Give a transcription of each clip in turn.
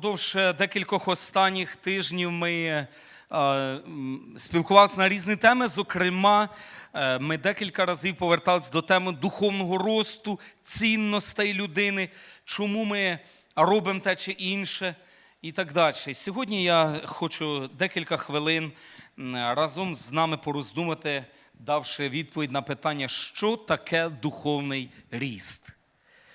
Продовж е, декількох останніх тижнів ми е, спілкувалися на різні теми. Зокрема, е, ми декілька разів поверталися до теми духовного росту, цінностей людини, чому ми робимо те чи інше і так далі. Сьогодні я хочу декілька хвилин разом з нами пороздумати, давши відповідь на питання, що таке духовний ріст.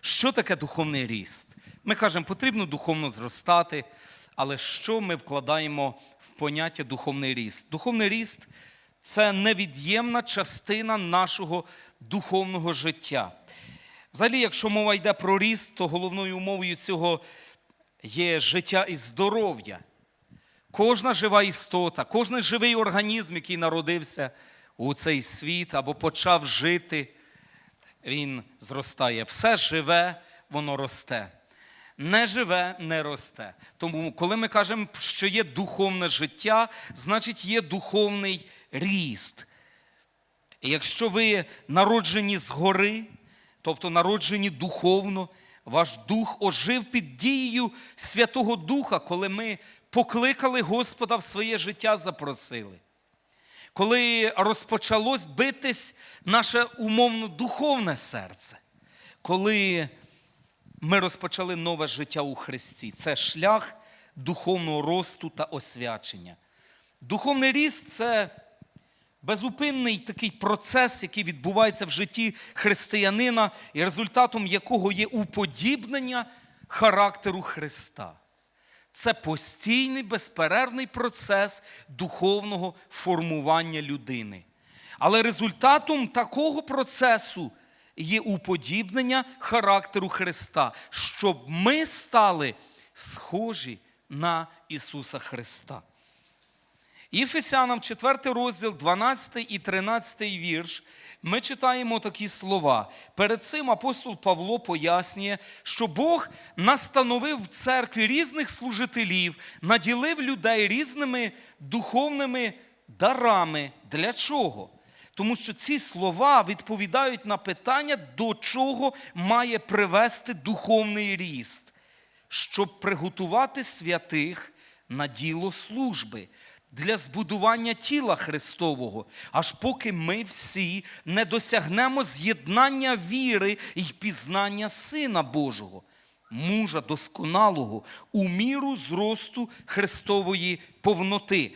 Що таке духовний ріст? Ми кажемо, потрібно духовно зростати, але що ми вкладаємо в поняття духовний ріст? Духовний ріст це невід'ємна частина нашого духовного життя. Взагалі, якщо мова йде про ріст, то головною умовою цього є життя і здоров'я. Кожна жива істота, кожен живий організм, який народився у цей світ або почав жити, він зростає. Все живе, воно росте. Не живе, не росте. Тому, коли ми кажемо, що є духовне життя, значить є духовний ріст. І якщо ви народжені згори, тобто народжені духовно, ваш дух ожив під дією Святого Духа, коли ми покликали Господа в своє життя, запросили коли розпочалось битись наше умовно духовне серце, коли ми розпочали нове життя у Христі. Це шлях духовного росту та освячення. Духовний ріст це безупинний такий процес, який відбувається в житті християнина, і результатом якого є уподібнення характеру Христа. Це постійний безперервний процес духовного формування людини. Але результатом такого процесу є уподібнення характеру Христа, щоб ми стали схожі на Ісуса Христа. Єфесянам 4 розділ, 12 і 13 вірш, ми читаємо такі слова. Перед цим апостол Павло пояснює, що Бог настановив в церкві різних служителів, наділив людей різними духовними дарами. Для чого? Тому що ці слова відповідають на питання, до чого має привести духовний ріст, щоб приготувати святих на діло служби для збудування тіла Христового, аж поки ми всі не досягнемо з'єднання віри і пізнання Сина Божого, мужа досконалого, у міру зросту Христової повноти.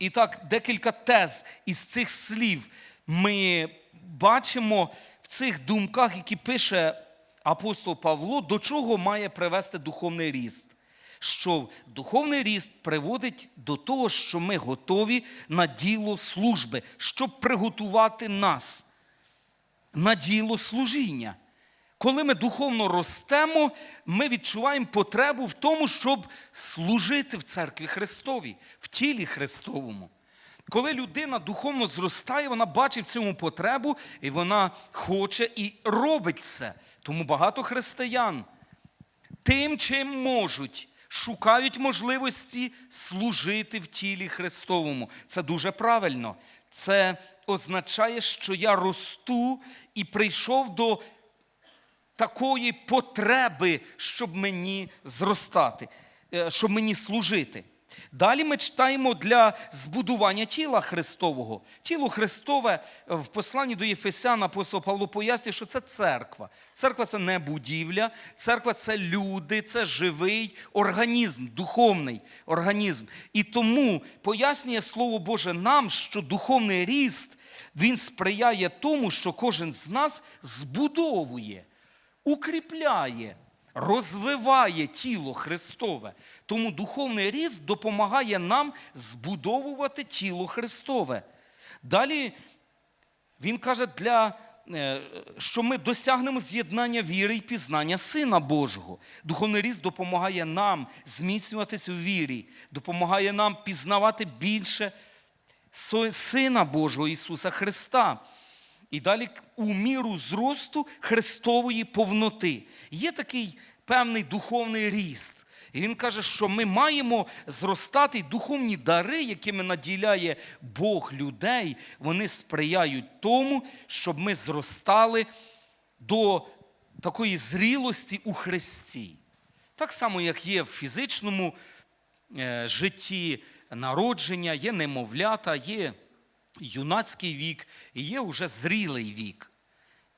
І так, декілька тез із цих слів ми бачимо в цих думках, які пише апостол Павло, до чого має привести духовний ріст що духовний ріст приводить до того, що ми готові на діло служби, щоб приготувати нас на діло служіння. Коли ми духовно ростемо, ми відчуваємо потребу в тому, щоб служити в церкві Христовій, в тілі Христовому. Коли людина духовно зростає, вона бачить в цьому потребу, і вона хоче і робить це. Тому багато християн тим, чим можуть, шукають можливості служити в тілі Христовому. Це дуже правильно. Це означає, що я росту і прийшов до такої потреби, щоб мені зростати, е, щоб мені служити. Далі ми читаємо для збудування тіла Христового. Тіло Христове е, в посланні до Єфесян апостол Павло пояснює, що це церква. Церква це не будівля, церква це люди, це живий організм, духовний організм. І тому пояснює Слово Боже нам, що духовний ріст він сприяє тому, що кожен з нас збудовує, укріпляє розвиває тіло Христове. Тому духовний ріст допомагає нам збудовувати тіло Христове. Далі він каже, для, е, що ми досягнемо з'єднання віри і пізнання Сина Божого. Духовний ріст допомагає нам зміцнюватися в вірі, допомагає нам пізнавати більше Сина Божого Ісуса Христа. І далі у міру зросту Христової повноти. Є такий певний духовний ріст. І він каже, що ми маємо зростати духовні дари, якими наділяє Бог людей, вони сприяють тому, щоб ми зростали до такої зрілості у Христі. Так само, як є в фізичному е, житті народження, є немовлята, є юнацький вік і є уже зрілий вік.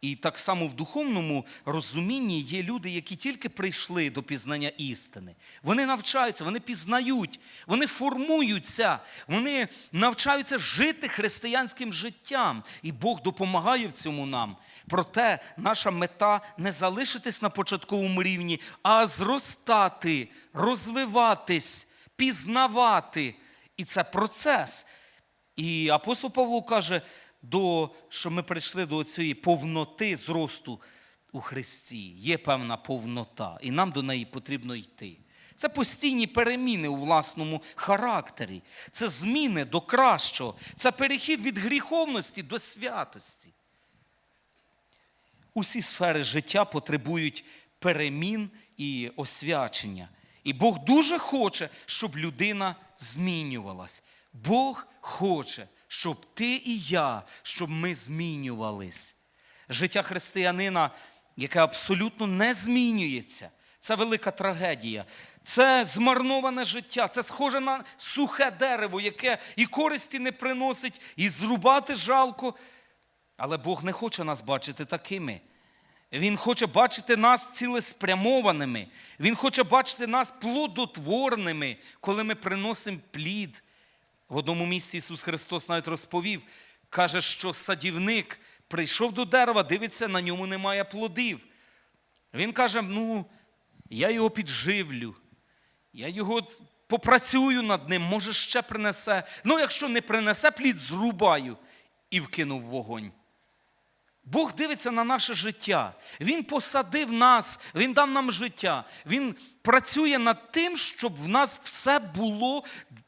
І так само в духовному розумінні є люди, які тільки прийшли до пізнання істини. Вони навчаються, вони пізнають, вони формуються, вони навчаються жити християнським життям. І Бог допомагає в цьому нам. Проте наша мета не залишитись на початковому рівні, а зростати, розвиватись, пізнавати. І це процес. І апостол Павло каже, до, що ми прийшли до цієї повноти зросту у Христі. Є певна повнота, і нам до неї потрібно йти. Це постійні переміни у власному характері, це зміни до кращого, це перехід від гріховності до святості. Усі сфери життя потребують перемін і освячення. І Бог дуже хоче, щоб людина змінювалась. Бог хоче, щоб ти і я, щоб ми змінювались. Життя християнина, яке абсолютно не змінюється, це велика трагедія. Це змарноване життя, це схоже на сухе дерево, яке і користі не приносить, і зрубати жалко. Але Бог не хоче нас бачити такими. Він хоче бачити нас цілеспрямованими. Він хоче бачити нас плодотворними, коли ми приносимо плід. В одному місці Ісус Христос навіть розповів, каже, що садівник прийшов до дерева, дивиться, на ньому немає плодів. Він каже: ну, я його підживлю, я його попрацюю над ним, може, ще принесе. Ну, якщо не принесе плід, зрубаю і вкинув вогонь. Бог дивиться на наше життя. Він посадив нас, Він дав нам життя. Він працює над тим, щоб в нас все було,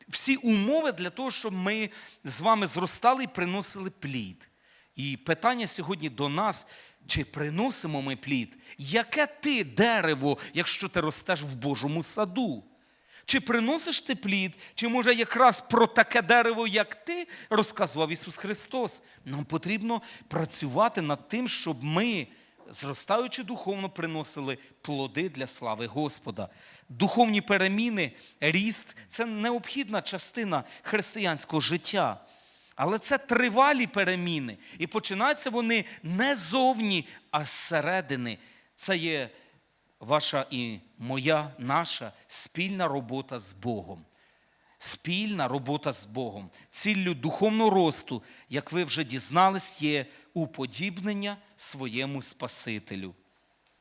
всі умови для того, щоб ми з вами зростали і приносили плід. І питання сьогодні до нас: чи приносимо ми плід? Яке ти дерево, якщо ти ростеш в Божому саду? Чи приносиш ти плід, чи може якраз про таке дерево, як ти, розказував Ісус Христос? Нам потрібно працювати над тим, щоб ми, зростаючи духовно, приносили плоди для слави Господа. Духовні переміни, ріст це необхідна частина християнського життя. Але це тривалі переміни. І починаються вони не зовні, а зсередини. Це є ваша і моя, наша спільна робота з Богом. Спільна робота з Богом. Ціллю духовного росту, як ви вже дізнались, є уподібнення своєму Спасителю.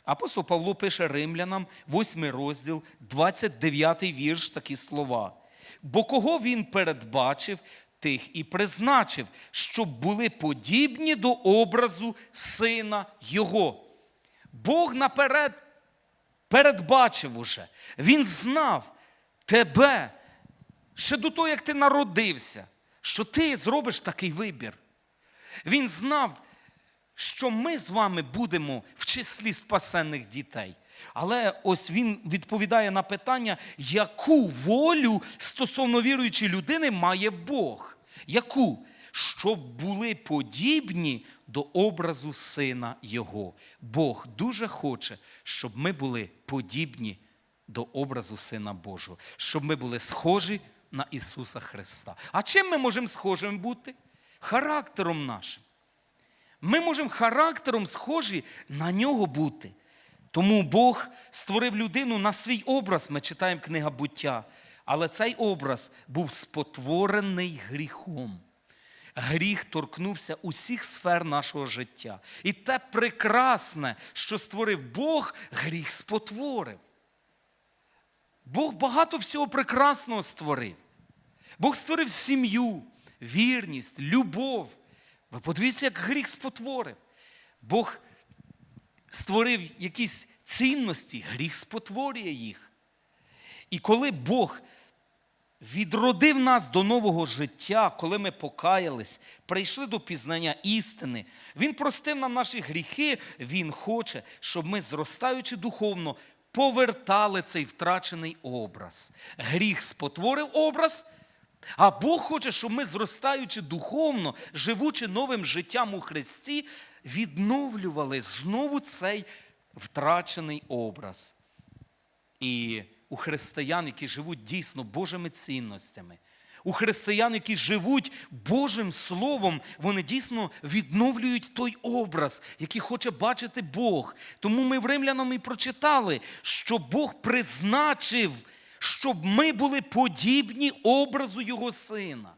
Апостол Павло пише римлянам, 8 розділ, 29 вірш, такі слова. Бо кого він передбачив, тих і призначив, щоб були подібні до образу сина Його. Бог наперед передбачив уже. Він знав тебе ще до того, як ти народився, що ти зробиш такий вибір. Він знав, що ми з вами будемо в числі спасенних дітей. Але ось він відповідає на питання, яку волю стосовно віруючої людини має Бог. Яку? Щоб були подібні до образу Сина Його. Бог дуже хоче, щоб ми були подібні до образу Сина Божого, щоб ми були схожі на Ісуса Христа. А чим ми можемо схожим бути? Характером нашим. Ми можемо характером схожі на нього бути. Тому Бог створив людину на свій образ, ми читаємо книга буття. Але цей образ був спотворений гріхом. Гріх торкнувся усіх сфер нашого життя. І те прекрасне, що створив Бог, гріх спотворив. Бог багато всього прекрасного створив. Бог створив сім'ю, вірність, любов. Ви подивіться, як гріх спотворив. Бог створив якісь цінності, гріх спотворює їх. І коли Бог відродив нас до нового життя, коли ми покаялись, прийшли до пізнання істини, Він простив нам наші гріхи, Він хоче, щоб ми, зростаючи духовно, повертали цей втрачений образ. Гріх спотворив образ. А Бог хоче, щоб ми, зростаючи духовно, живучи новим життям у Христі, відновлювали знову цей втрачений образ. І у християн, які живуть дійсно Божими цінностями, у християн, які живуть Божим Словом, вони дійсно відновлюють той образ, який хоче бачити Бог. Тому ми в римлянам і прочитали, що Бог призначив, щоб ми були подібні образу Його Сина.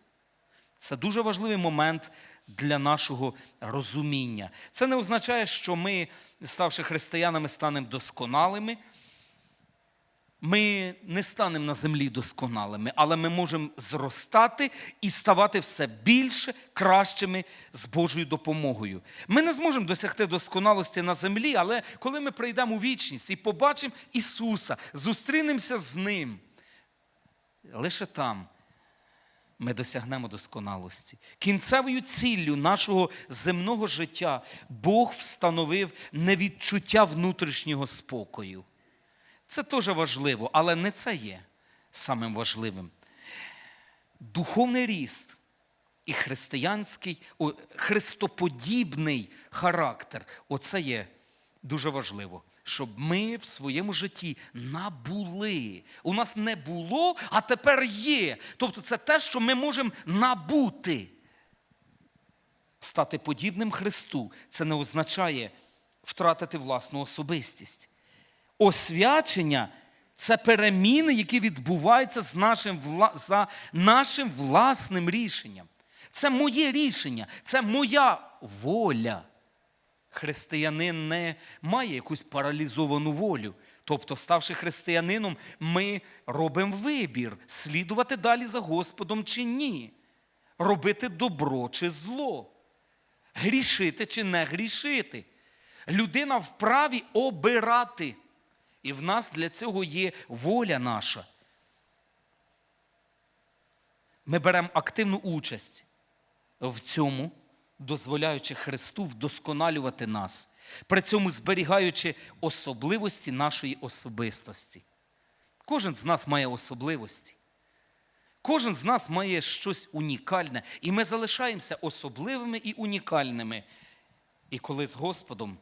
Це дуже важливий момент для нашого розуміння. Це не означає, що ми, ставши християнами, станемо досконалими. Ми не станемо на землі досконалими, але ми можемо зростати і ставати все більше кращими з Божою допомогою. Ми не зможемо досягти досконалості на землі, але коли ми прийдемо у вічність і побачимо Ісуса, зустрінемося з Ним, лише там ми досягнемо досконалості. Кінцевою ціллю нашого земного життя Бог встановив невідчуття внутрішнього спокою. Це теж важливо, але не це є самим важливим. Духовний ріст і християнський, о, христоподібний характер оце є дуже важливо. Щоб ми в своєму житті набули. У нас не було, а тепер є. Тобто це те, що ми можемо набути. Стати подібним Христу це не означає втратити власну особистість. Освячення це переміни, які відбуваються з нашим, за нашим власним рішенням. Це моє рішення, це моя воля. Християнин не має якусь паралізовану волю. Тобто, ставши християнином, ми робимо вибір, слідувати далі за Господом чи ні, робити добро чи зло, грішити чи не грішити. Людина вправі обирати. І в нас для цього є воля наша. Ми беремо активну участь в цьому, дозволяючи Христу вдосконалювати нас, при цьому зберігаючи особливості нашої особистості. Кожен з нас має особливості. Кожен з нас має щось унікальне, і ми залишаємося особливими і унікальними. І коли з Господом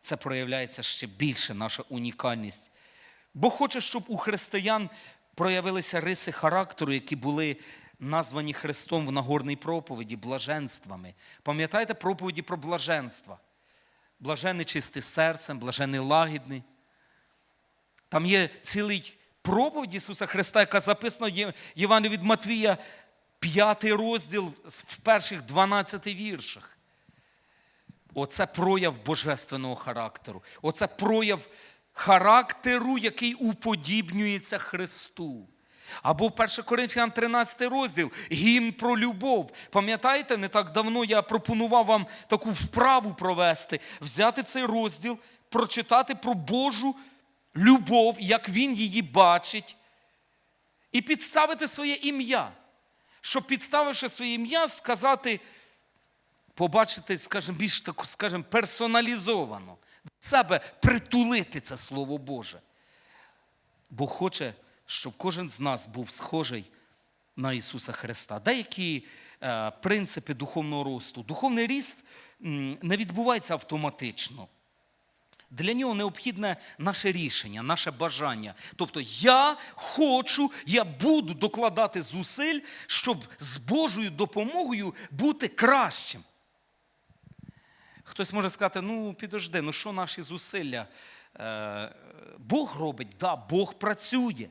це проявляється ще більше наша унікальність. Бог хоче, щоб у християн проявилися риси характеру, які були названі Христом в Нагорній проповіді блаженствами. Пам'ятаєте проповіді про блаженства? Блажений чистий серцем, блажений лагідний. Там є цілий проповідь Ісуса Христа, яка записана в від Матвія, п'ятий розділ в перших 12 віршах. Оце прояв божественного характеру. Оце прояв характеру, який уподібнюється Христу. Або 1 Коринфян 13 розділ гімн про любов. Пам'ятаєте, не так давно я пропонував вам таку вправу провести, взяти цей розділ, прочитати про Божу любов, як він її бачить, і підставити своє ім'я. Щоб, підставивши своє ім'я, сказати побачити, скажімо, більш таку, скажімо, персоналізовано, до себе притулити це Слово Боже. Бог хоче, щоб кожен з нас був схожий на Ісуса Христа. Деякі е, принципи духовного росту. Духовний ріст не відбувається автоматично. Для нього необхідне наше рішення, наше бажання. Тобто я хочу, я буду докладати зусиль, щоб з Божою допомогою бути кращим. Хтось може сказати, ну підожди, ну що наші зусилля? Е, Бог робить, да, Бог працює.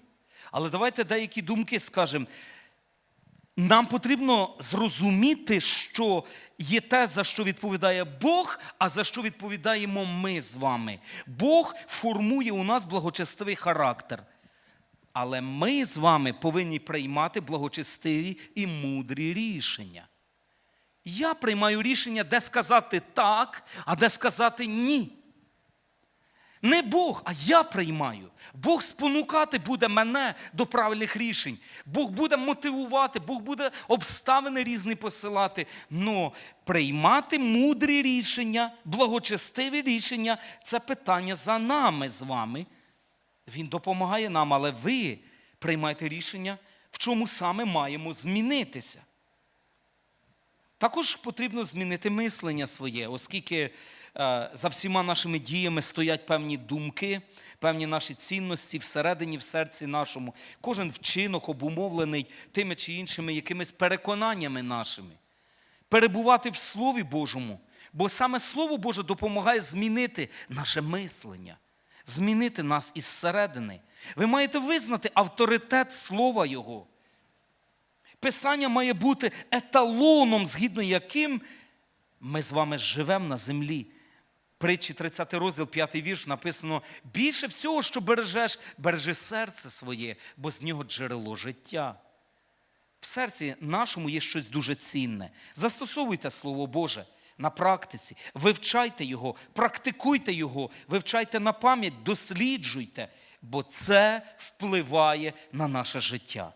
Але давайте деякі думки скажемо. Нам потрібно зрозуміти, що є те, за що відповідає Бог, а за що відповідаємо ми з вами. Бог формує у нас благочестивий характер. Але ми з вами повинні приймати благочестиві і мудрі рішення. Я приймаю рішення, де сказати так, а де сказати ні. Не Бог, а я приймаю. Бог спонукати буде мене до правильних рішень. Бог буде мотивувати, Бог буде обставини різні посилати. Но приймати мудрі рішення, благочестиві рішення це питання за нами з вами. Він допомагає нам, але ви приймаєте рішення, в чому саме маємо змінитися. Також потрібно змінити мислення своє, оскільки е, за всіма нашими діями стоять певні думки, певні наші цінності всередині, в серці нашому. Кожен вчинок обумовлений тими чи іншими якимись переконаннями нашими. Перебувати в Слові Божому, бо саме Слово Боже допомагає змінити наше мислення, змінити нас із середини. Ви маєте визнати авторитет Слова Його. Писання має бути еталоном, згідно яким ми з вами живемо на землі. Притчі 30 розділ, 5 вірш написано: більше всього, що бережеш, бережи серце своє, бо з нього джерело життя. В серці нашому є щось дуже цінне. Застосовуйте Слово Боже на практиці, вивчайте його, практикуйте його, вивчайте на пам'ять, досліджуйте, бо це впливає на наше життя.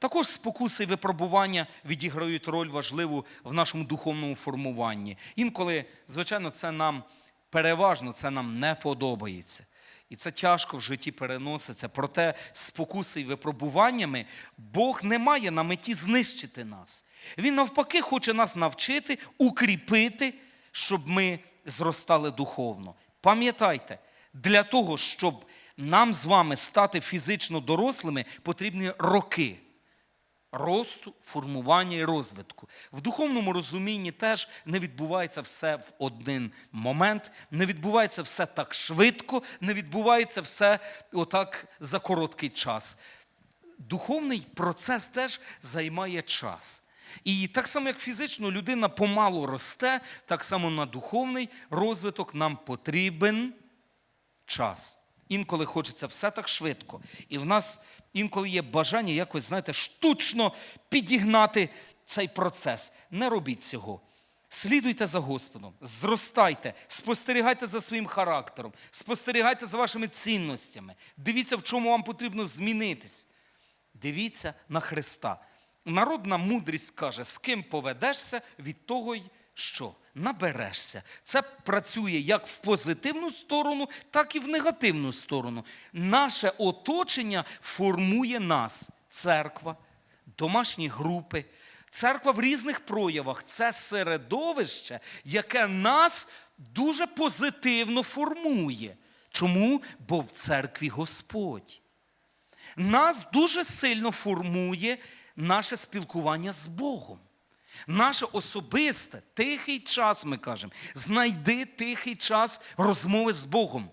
Також спокуси і випробування відіграють роль важливу в нашому духовному формуванні. Інколи, звичайно, це нам переважно, це нам не подобається. І це тяжко в житті переноситься. Проте спокуси і випробуваннями Бог не має на меті знищити нас. Він навпаки хоче нас навчити, укріпити, щоб ми зростали духовно. Пам'ятайте, для того, щоб нам з вами стати фізично дорослими, потрібні роки росту, формування і розвитку. В духовному розумінні теж не відбувається все в один момент, не відбувається все так швидко, не відбувається все отак за короткий час. Духовний процес теж займає час. І так само, як фізично людина помалу росте, так само на духовний розвиток нам потрібен час. Інколи хочеться все так швидко. І в нас інколи є бажання якось, знаєте, штучно підігнати цей процес. Не робіть цього. Слідуйте за Господом, зростайте, спостерігайте за своїм характером, спостерігайте за вашими цінностями. Дивіться, в чому вам потрібно змінитись. Дивіться на Христа. Народна мудрість каже, з ким поведешся, від того й що? Наберешся. Це працює як в позитивну сторону, так і в негативну сторону. Наше оточення формує нас, церква, домашні групи. Церква в різних проявах це середовище, яке нас дуже позитивно формує. Чому? Бо в церкві Господь. Нас дуже сильно формує наше спілкування з Богом. Наше особисте, тихий час, ми кажемо, знайди тихий час розмови з Богом.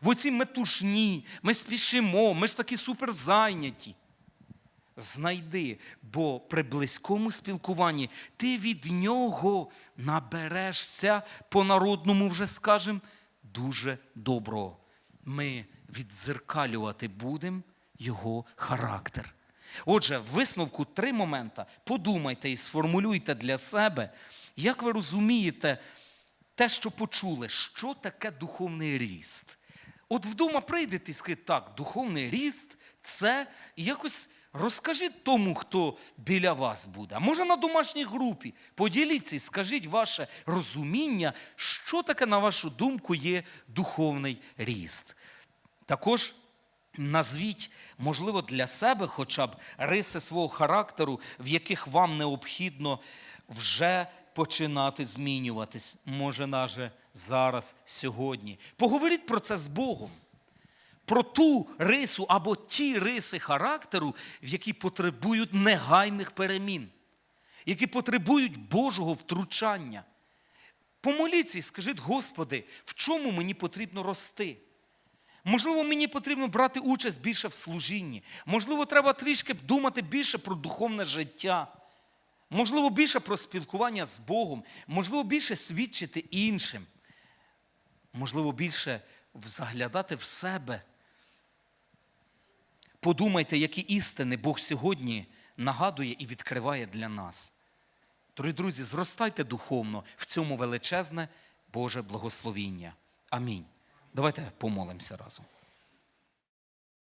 В оцій метушні, ми спішимо, ми ж такі суперзайняті. Знайди, бо при близькому спілкуванні ти від нього наберешся, по-народному вже скажем, дуже доброго. Ми віддзеркалювати будемо його характер. Отже, в висновку три момента. Подумайте і сформулюйте для себе, як ви розумієте те, що почули, що таке духовний ріст. От вдома прийдете і скажете, так, духовний ріст це якось розкажіть тому, хто біля вас буде. А може на домашній групі. Поділіться і скажіть ваше розуміння, що таке, на вашу думку, є духовний ріст. Також Назвіть, можливо, для себе хоча б риси свого характеру, в яких вам необхідно вже починати змінюватись, може, навіть зараз, сьогодні. Поговоріть про це з Богом, про ту рису або ті риси характеру, в які потребують негайних перемін, які потребують Божого втручання. Помоліться і скажіть, Господи, в чому мені потрібно рости? Можливо, мені потрібно брати участь більше в служінні. Можливо, треба трішки думати більше про духовне життя. Можливо, більше про спілкування з Богом. Можливо, більше свідчити іншим. Можливо, більше заглядати в себе. Подумайте, які істини Бог сьогодні нагадує і відкриває для нас. Дорогі друзі, зростайте духовно в цьому величезне Боже благословіння. Амінь. Давайте помолимося разом.